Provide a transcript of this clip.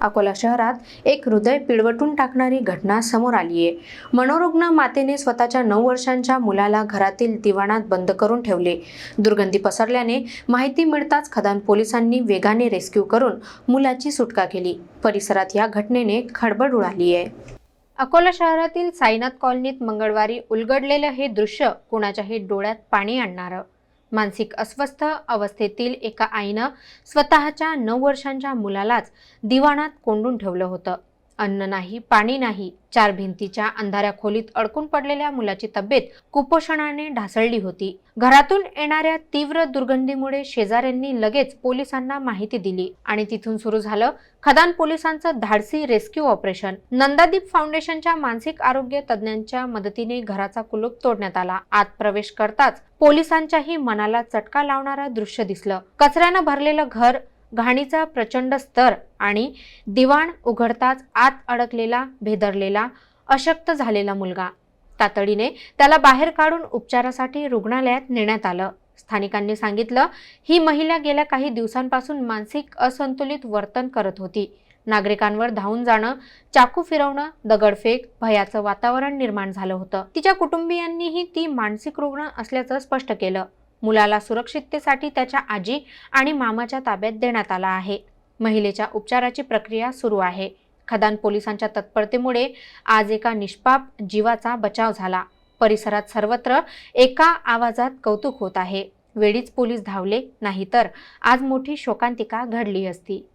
अकोला शहरात एक हृदय पिळवटून टाकणारी घटना समोर आली आहे मनोरुग्ण मातेने स्वतःच्या नऊ वर्षांच्या मुलाला घरातील दिवाणात बंद करून ठेवले. दुर्गंधी पसरल्याने माहिती मिळताच खदान पोलिसांनी वेगाने रेस्क्यू करून मुलाची सुटका केली. परिसरात या घटनेने खळबळ उडाली आहे अकोला शहरातील साईनाथ कॉलनीत मंगळवारी उलगडलेलं हे दृश्य कुणाच्याही डोळ्यात पाणी आणणारं? मानसिक अस्वस्थ अवस्थेतील एका आईनं स्वतःच्या नऊ वर्षांच्या मुलालाच दिवाणात कोंडून ठेवलं होतं. अन्न नाही पाणी नाही चार भिंतीच्या अंधाऱ्या खोलीत अडकून पडलेल्या मुलाची तब्येत कुपोषणाने ढासळली होती. घरातून येणाऱ्या तीव्र दुर्गंधीमुळे शेजाऱ्यांनी लगेच पोलिसांना माहिती दिली आणि तिथून सुरू झालं खदान पोलिसांचं धाडसी रेस्क्यू ऑपरेशन. नंदादीप फाउंडेशनच्या मानसिक आरोग्य तज्ज्ञांच्या मदतीने घराचा कुलूप तोडण्यात आला. आत प्रवेश करताच पोलिसांच्याही मनाला चटका लावणारं दृश्य दिसलं. कचऱ्यानं भरलेलं घर घाणीचा प्रचंड स्तर आणि दिवाण उघडताच आत अडकलेला भेदरलेला अशक्त झालेला मुलगा. तातडीने त्याला बाहेर काढून उपचारासाठी रुग्णालयात नेण्यात आलं. स्थानिकांनी सांगितलं ही महिला गेल्या काही दिवसांपासून मानसिक असंतुलित वर्तन करत होती. नागरिकांवर धावून जाणं चाकू फिरवणं दगडफेक भयाचं वातावरण निर्माण झालं होतं. तिच्या कुटुंबियांनीही ती मानसिक रुग्ण असल्याचं स्पष्ट केलं. मुलाला सुरक्षिततेसाठी त्याच्या आजी आणि मामाच्या ताब्यात देण्यात आला आहे. महिलेच्या उपचाराची प्रक्रिया सुरू आहे. खदान पोलिसांच्या तत्परतेमुळे आज एका निष्पाप जीवाचा बचाव झाला. परिसरात सर्वत्र एका आवाजात कौतुक होत आहे. वेळीच पोलीस धावले नाही तर आज मोठी शोकांतिका घडली असती.